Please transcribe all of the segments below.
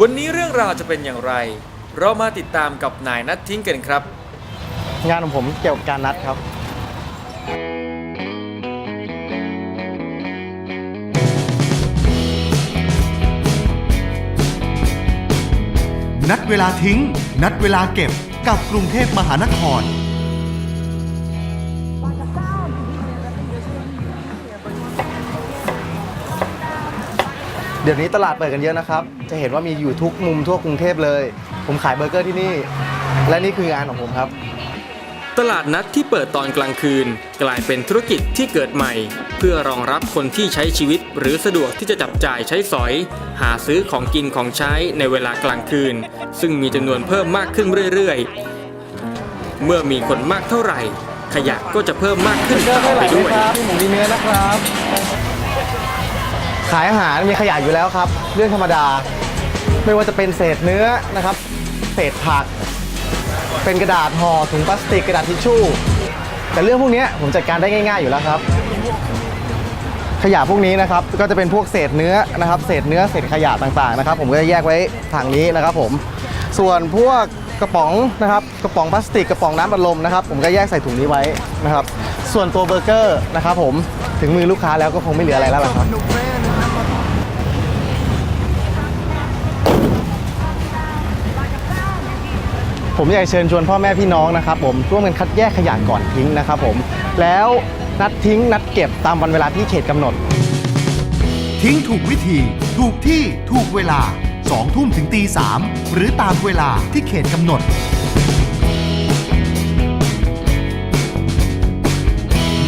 วันนี้เรื่องราวจะเป็นอย่างไร เรามาติดตามกับนายนัททิ้งกันครับ งานของผมเกี่ยวกับการนัดครับ นัดเวลาทิ้ง นัดเวลาเก็บกับกรุงเทพมหานคร เดี๋ยวนี้ตลาดเปิดกันเยอะนะครับ จะเห็นว่ามีอยู่ทุกมุมทั่วกรุงเทพเลย ผมขายเบอร์เกอร์ที่นี่ และนี่คืองานของผมครับ ตลาดนัดที่เปิดตอนกลางคืน กลายเป็นธุรกิจที่เกิดใหม่ เพื่อรองรับคนที่ใช้ชีวิต หรือสะดวกที่จะจับจ่ายใช้สอย หาซื้อของกินของใช้ในเวลากลางคืน ซึ่งมีจำนวนเพิ่มมากขึ้นเรื่อยๆ เมื่อมีคนมากเท่าไหร่ ขยะก็จะเพิ่มมากขึ้นเบอร์เกอร์ตามไม่ไหลไปไหมด้วยครับมีหมูมีเนื้อนะครับ ขายอาหารมีขยะอยู่แล้วครับ เรื่องธรรมดา ไม่ว่าจะเป็นเศษเนื้อนะครับ เศษผัก เป็นกระดาษห่อถุงพลาสติกกระดาษทิชชู่ แต่เรื่องพวกนี้ผมจัดการได้ง่าย ๆอยู่แล้วครับ ขยะพวกนี้นะครับก็จะเป็นพวกเศษเนื้อนะครับ เศษเนื้อเศษขยะต่างๆนะครับ ผมก็จะแยกไว้ถังนี้นะครับ ผมส่วนพวกกระป๋องนะครับกระป๋องพลาสติกกระป๋องน้ำอัดลมนะครับ ผมก็แยกใส่ถุงนี้ไว้นะครับ ส่วนตัวเบอร์เกอร์นะครับ ผมถึงมือลูกค้าแล้วก็คงไม่เหลืออะไรแล้วล่ะครับ ผมอยากจะเชิญชวนพ่อแม่พี่น้องนะครับผมร่วมกันคัดแยกขยะก่อนทิ้งนะครับผมแล้วนัดทิ้งนัดเก็บตามวันเวลาที่เขตกำหนด ทิ้งถูกวิธี ถูกที่ถูกเวลา 2 ทุ่มถึงตีสามหรือตามเวลาที่เขตกำหนด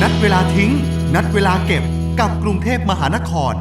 นัดเวลาทิ้ง นัดเวลาเก็บกับกรุงเทพมหานคร